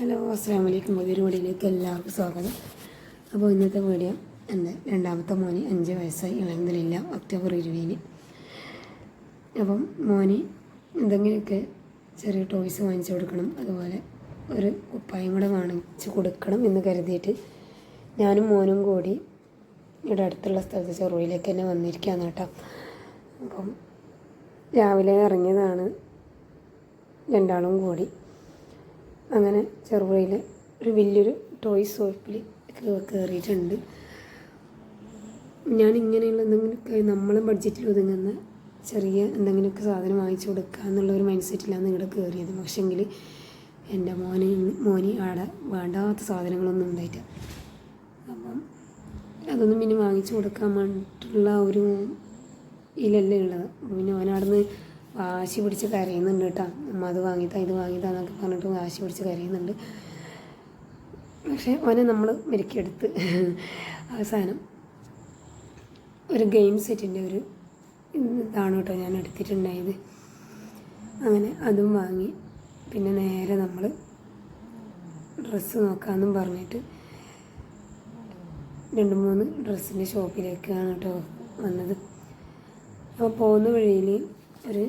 Hello അസ്സാം വലൈക്കും പുതിയൊരു വീഡിയോയിലേക്ക് എല്ലാവർക്കും സ്വാഗതം. അപ്പോൾ ഇന്നത്തെ വീഡിയോ എന്റെ രണ്ടാമത്തെ മോന് അഞ്ച് വയസ്സായി. അലഹമില്ല ഒക്ടോബർ ഇരുപതിന്. അപ്പം മോന് എന്തെങ്കിലുമൊക്കെ ചെറിയ ടോയ്സ് വാങ്ങിച്ചു കൊടുക്കണം. അതുപോലെ ഒരു കുപ്പായം കൂടെ വാങ്ങിച്ചു കൊടുക്കണം എന്ന് കരുതിയിട്ട് ഞാനും മോനും കൂടി ഇവിടെ അടുത്തുള്ള സ്ഥലത്ത് ചെറുപയിലേക്ക് തന്നെ വന്നിരിക്കുകയാണ് കേട്ടോ. അപ്പം രാവിലെ ഇറങ്ങിയതാണ് രണ്ടാളും കൂടി. അങ്ങനെ ചെറുപുഴയിൽ ഒരു വലിയൊരു ടോയ് ഷോപ്പിൽ കയറിയിട്ടുണ്ട് ഞാൻ ഇങ്ങനെയുള്ള എന്തെങ്കിലുമൊക്കെ നമ്മളെ ബഡ്ജറ്റിൽ ഒതുങ്ങുന്ന ചെറിയ എന്തെങ്കിലുമൊക്കെ സാധനം വാങ്ങിച്ചു കൊടുക്കുക എന്നുള്ള ഒരു മൈൻഡ് സെറ്റിലാണ് ഇവിടെ കയറിയത് പക്ഷെങ്കിൽ എന്റെ മോനെ മോന് ആടെ വേണ്ടാത്ത സാധനങ്ങളൊന്നും ഉണ്ടായിട്ട് അപ്പം അതൊന്നും പിന്നെ വാങ്ങിച്ചു കൊടുക്കാൻ വേണ്ടിയിട്ടുള്ള ഒരു ഇതിലല്ലേ ഉള്ളത്. പിന്നെ ഓനവിടുന്ന് വാശി പിടിച്ച് കരയുന്നുണ്ട് കേട്ടോ. അമ്മ അത് വാങ്ങിത്താ ഇത് വാങ്ങിത്താ എന്നൊക്കെ പറഞ്ഞിട്ട് വാശി പിടിച്ച് കരയുന്നുണ്ട്. പക്ഷേ ഓനെ നമ്മൾ മെരുക്കിയെടുത്ത് അവസാനം ഒരു ഗെയിം സെറ്റിന്റെ ഒരു ഇതാണ് കേട്ടോ ഞാൻ എടുത്തിട്ടുണ്ടായത്. അങ്ങനെ അതും വാങ്ങി. പിന്നെ നേരെ നമ്മൾ ഡ്രസ്സ് നോക്കാമെന്നും പറഞ്ഞിട്ട് രണ്ട് മൂന്ന് ഡ്രസ്സിന്റെ ഷോപ്പിലേക്കാണ് കേട്ടോ വന്നത്. അപ്പോൾ പോകുന്ന വഴിയിൽ ഒരു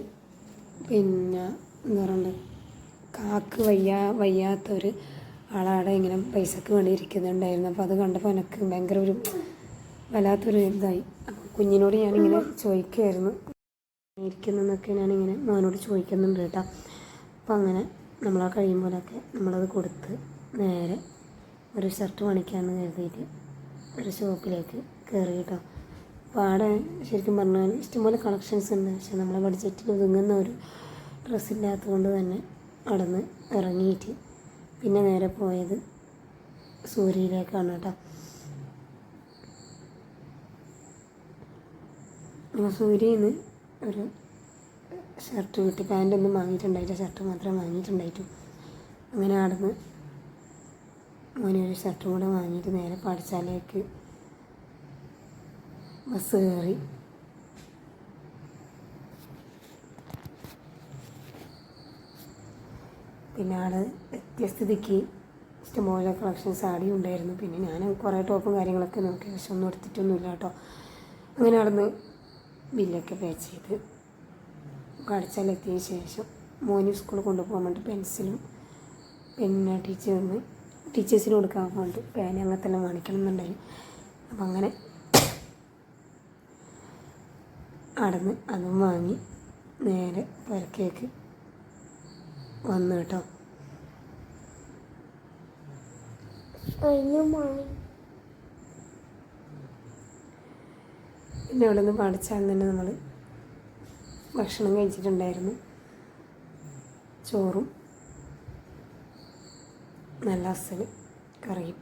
പിന്നെ എന്താ പറയുക കാക്ക് വയ്യാ വയ്യാത്ത ഒരു ആളാടെ ഇങ്ങനെ പൈസക്ക് വേണ്ടി ഇരിക്കുന്നുണ്ടായിരുന്നു. അപ്പോൾ അത് കണ്ടപ്പോൾ എനിക്ക് ഭയങ്കര ഒരു വല്ലാത്തൊരു ഇതായി. അപ്പോൾ കുഞ്ഞിനോട് ഞാനിങ്ങനെ ചോദിക്കുമായിരുന്നു ഇരിക്കുന്നതെന്നൊക്കെ ഞാനിങ്ങനെ മോനോട് ചോദിക്കുന്നുണ്ട് കേട്ടോ. അപ്പോൾ അങ്ങനെ നമ്മളാ കഴിയുമ്പോഴൊക്കെ നമ്മളത് കൊടുത്ത് നേരെ ഒരു ഷർട്ട് പണിക്കാമെന്ന് കരുതിയിട്ട് ഒരു ഷോപ്പിലേക്ക് കയറി കേട്ടോ. അവിടെ ശരിക്കും പറഞ്ഞാൽ ഇഷ്ടംപോലെ കളക്ഷൻസ് ഉണ്ട്. പക്ഷെ നമ്മളെ ബഡ്ജറ്റിൽ ഒതുങ്ങുന്ന ഒരു ഡ്രസ്സ് ഇല്ലാത്തതുകൊണ്ട് തന്നെ അവിടെ നിന്ന് ഇറങ്ങിയിട്ട് പിന്നെ നേരെ പോയത് സൂര്യയിലേക്കാണ് കേട്ടോ. അപ്പോൾ സൂര്യയിൽ നിന്ന് ഒരു ഷർട്ട് കിട്ടി പാന്റൊന്നും വാങ്ങിയിട്ടുണ്ടായില്ല ഷർട്ട് മാത്രമേ വാങ്ങിയിട്ടുണ്ടായിട്ടു. അങ്ങനെ അവിടെ നിന്ന് മോനെ ഒരു ഷർട്ടും കൂടെ വാങ്ങിയിട്ട് നേരെ പാഠശാലയ്ക്ക് ബസ് കയറി പിന്നെ ആടെ വ്യത്യസ്തതയ്ക്ക് ഇഷ്ടംപോലെ കളക്ഷൻ സാരി ഉണ്ടായിരുന്നു. പിന്നെ ഞാൻ കുറേ ടോപ്പും കാര്യങ്ങളൊക്കെ നോക്കി പക്ഷെ ഒന്നും എടുത്തിട്ടൊന്നുമില്ല കേട്ടോ. അങ്ങനെ നടന്ന് ബില്ലൊക്കെ പേ ചെയ്ത് കടച്ചാലെത്തിയ ശേഷം മോനി സ്കൂളിൽ കൊണ്ടുപോകാൻ വേണ്ടി പെൻസിലും പിന്നെ ടീച്ചറിന് ടീച്ചേഴ്സിന് കൊടുക്കാൻ വേണ്ടി പേന അങ്ങനത്തെ തന്നെ വാങ്ങിക്കണം എന്നുണ്ടായി അപ്പം അങ്ങനെ അടന്ന് അതും വാങ്ങി നേരെ പുരക്കേക്ക് വന്നു കേട്ടോ. പിന്നെ അവിടെ നിന്ന് പഠിച്ചാൽ തന്നെ നമ്മൾ ഭക്ഷണം കഴിച്ചിട്ടുണ്ടായിരുന്നു. ചോറും നല്ല അസൽ കറിയും.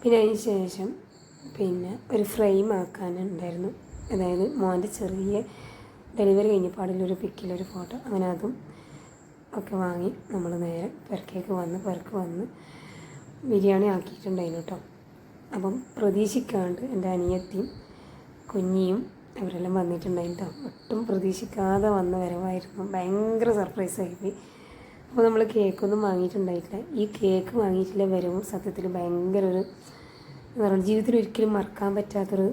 പിന്നെ അതിന് ശേഷം പിന്നെ ഒരു ഫ്രെയിം ആക്കാനുണ്ടായിരുന്നു. അതായത് മോന്റെ ചെറിയ ഡെലിവറി കഴിഞ്ഞപ്പാടിലൊരു പിക്കിലൊരു ഫോട്ടോ അങ്ങനെ അതും ഒക്കെ വാങ്ങി നമ്മൾ നേരെ പെരക്കേക്ക് വന്ന് പെരക്ക് വന്ന് ബിരിയാണി ആക്കിയിട്ടുണ്ടായിരുന്നു കേട്ടോ. അപ്പം പ്രതീക്ഷിക്കാണ്ട് എന്റെ അനിയത്തിയും കുഞ്ഞിയും അവരെല്ലാം വന്നിട്ടുണ്ടായിരുന്നു കേട്ടോ. ഒട്ടും പ്രതീക്ഷിക്കാതെ വന്ന വരവായിരുന്നു. ഭയങ്കര സർപ്രൈസ് ആയിപ്പോയി അപ്പോൾ നമ്മൾ കേക്കൊന്നും വാങ്ങിയിട്ടുണ്ടായിട്ടില്ല. ഈ കേക്ക് വാങ്ങിയിട്ടില്ല വരവും സത്യത്തിൽ ഭയങ്കര ഒരു ജീവിതത്തിൽ ഒരിക്കലും മറക്കാൻ പറ്റാത്തൊരു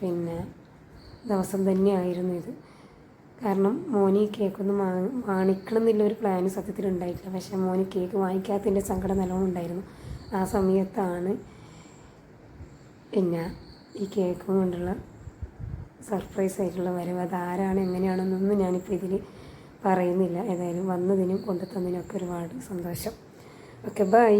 പിന്നെ ദിവസം തന്നെയായിരുന്നു ഇത്. കാരണം മോനി കേക്കൊന്നും മാ വാങ്ങിക്കണം എന്നുള്ള ഒരു പ്ലാൻ സത്യത്തിൽ ഉണ്ടായിട്ടില്ല പക്ഷേ മോനി കേക്ക് വാങ്ങിക്കാത്തതിന്റെ സങ്കടം നല്ലോണം ഉണ്ടായിരുന്നു. ആ സമയത്താണ് പിന്നെ ഈ കേക്ക് കൊണ്ടുള്ള സർപ്രൈസ് ആയിട്ടുള്ള വരവ്. അതാരാണ് എങ്ങനെയാണെന്നൊന്നും ഞാനിപ്പോൾ ഇതിൽ പറയുന്നില്ല. ഏതായാലും വന്നതിനും കൊണ്ടുത്തന്നതിനും ഒക്കെ ഒരുപാട് സന്തോഷം. Okay bye